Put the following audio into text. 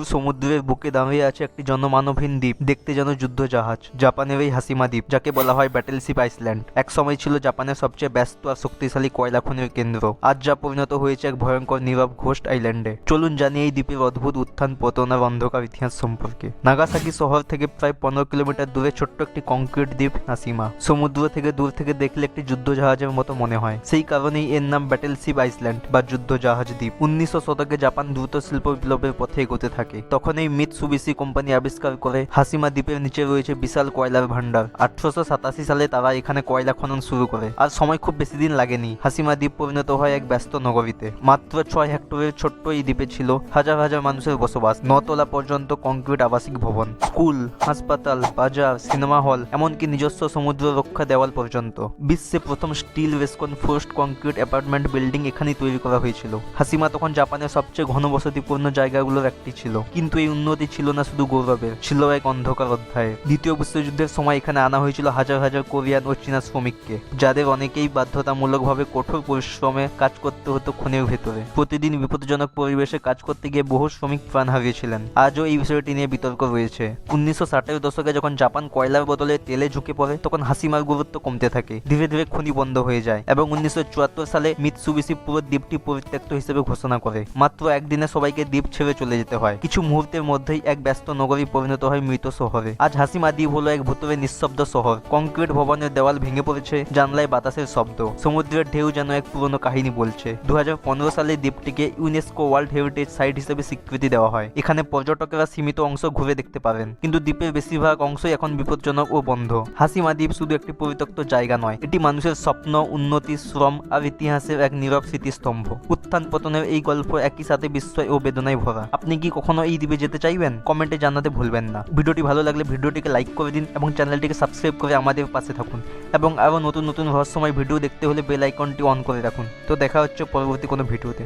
দূর সমুদ্রের বুকে দাঁড়িয়ে আছে একটি জনমানবহীন দ্বীপ। দেখতে যেন যুদ্ধ জাহাজ জাপানের এই হাসিমা দ্বীপ, যাকে বলা হয় ব্যাটেলশিপ আইসল্যান্ড এক সময় ছিল জাপানের সবচেয়ে ব্যস্ত আর শক্তিশালী কয়লা খনির কেন্দ্র। আজ যা পরিণত হয়েছে এক ভয়ঙ্কর নীরব ঘোষ্ট আইল্যান্ডে চলুন জানি এই দ্বীপের অদ্ভুত উত্থান, পতন আর অন্ধকার ইতিহাস সম্পর্কে। নাগাসাকি শহর থেকে প্রায় পনেরো কিলোমিটার দূরে ছোট্ট একটি কংক্রিট দ্বীপ, হাসিমা। সমুদ্র থেকে দূর থেকে দেখলে একটি যুদ্ধ জাহাজের মতো মনে হয়। সেই কারণেই এর নাম ব্যাটেলশিপ আইসল্যান্ড বা যুদ্ধ জাহাজ দ্বীপ। উনিশশো শতকে জাপান দ্রুত শিল্প বিপ্লবের পথে এগোতে থাকে। তখন এই মিথ সুবিসি কোম্পানি আবিষ্কার করে হাসিমা দ্বীপের নিচে রয়েছে বিশাল কয়লার ভান্ডার আঠারোশো সাতাশি সালে তারা এখানে কয়লা খনন শুরু করে। আর সময় খুব বেশি দিন লাগেনি। হাসিমা দ্বীপ পরিণত হয় এক ব্যস্ত নগরীতে। মাত্র ছয় হেক্টরের ছোট্ট এই দ্বীপে ছিল হাজার হাজার মানুষের বসবাস। নতলা পর্যন্ত কংক্রিট আবাসিক ভবন, স্কুল, হাসপাতাল, বাজার সিনেমা হল এমনকি নিজস্ব সমুদ্র রক্ষা দেওয়াল পর্যন্ত। বিশ্বে প্রথম steel reinforced concrete apartment building এখানেই তৈরি করা হয়েছিল। হাসিমা তখন জাপানের সবচেয়ে ঘনবসতিপূর্ণ জায়গাগুলোর একটি ছিল। কিন্তু এই উন্নতি ছিল না শুধু গৌরবের, ছিল এক অন্ধকার অধ্যায়ে। দ্বিতীয় বিশ্বযুদ্ধের সময় এখানে আনা হয়েছিল হাজার হাজার কোরিয়ান ও চীনা শ্রমিককে, যাদের অনেকেই বাধ্যতামূলকভাবে কঠোর পরিশ্রমে কাজ করতে হতো খনির ভেতরে। প্রতিদিন বিপজ্জনক পরিবেশে কাজ করতে গিয়ে বহু শ্রমিক প্রাণ হারিয়েছিলেন। আজও এই বিষয়টি নিয়ে বিতর্ক রয়েছে। উনিশশো ষাটের দশকে যখন জাপান কয়লার বদলে তেলে ঝুঁকে পড়ে, তখন হাসিমার গুরুত্ব কমতে থাকে। ধীরে ধীরে খনি বন্ধ হয়ে যায় এবং উনিশশো চুয়াত্তর সালে মিৎসুবিসি পুরো দ্বীপটি পরিত্যক্ত হিসেবে ঘোষণা করে। মাত্র একদিনে সবাইকে দ্বীপ ছেড়ে চলে যেতে হয়। কিছু মুহূর্তের মধ্যেই এক ব্যস্ত নগরী পরিণত হয় মৃত শহরে। আজ হাসিমা দ্বীপ হলো এক ভুতুরে নিঃশব্দ শহর। কংক্রিট ভবনের দেওয়াল ভেঙে পড়েছে, জানলায় বাতাসের শব্দ। সমুদ্রের ঢেউ যেন এক পুরনো কাহিনী বলছে। দু হাজার পনেরো সালে দ্বীপটিকে ইউনেস্কো ওয়ার্ল্ড হেরিটেজ সাইট হিসেবে স্বীকৃতি দেওয়া হয়। এখানে পর্যটকেরা সীমিত অংশ ঘুরে দেখতে পাবেন কিন্তু দ্বীপের বেশিরভাগ অংশই এখন বিপজ্জনক ও বন্ধ। হাসিমা দ্বীপ শুধু একটি পরিত্যক্ত জায়গা নয়, এটি মানুষের স্বপ্ন, উন্নতি, শ্রম আর ইতিহাসের এক নীরব স্মৃতিস্তম্ভ। উত্থান পতনের এই গল্প একই সাথে বিস্ময় ও বেদনায় ভরা। আপনি কি কখনো এই দ্বীপে যেতে চাইবেন কমেন্টে জানাতে ভুলবেন না। ভিডিওটি ভালো লাগলে ভিডিওটিকে লাইক করে দিন এবং চ্যানেলটিকে সাবস্ক্রাইব করে আমাদের পাশে থাকুন। এবং আরও নতুন নতুন রহস্যময় ভিডিও দেখতে হলে বেল আইকনটি অন করে রাখুন। তো দেখা হচ্ছে পরবর্তী কোনো ভিডিওতে।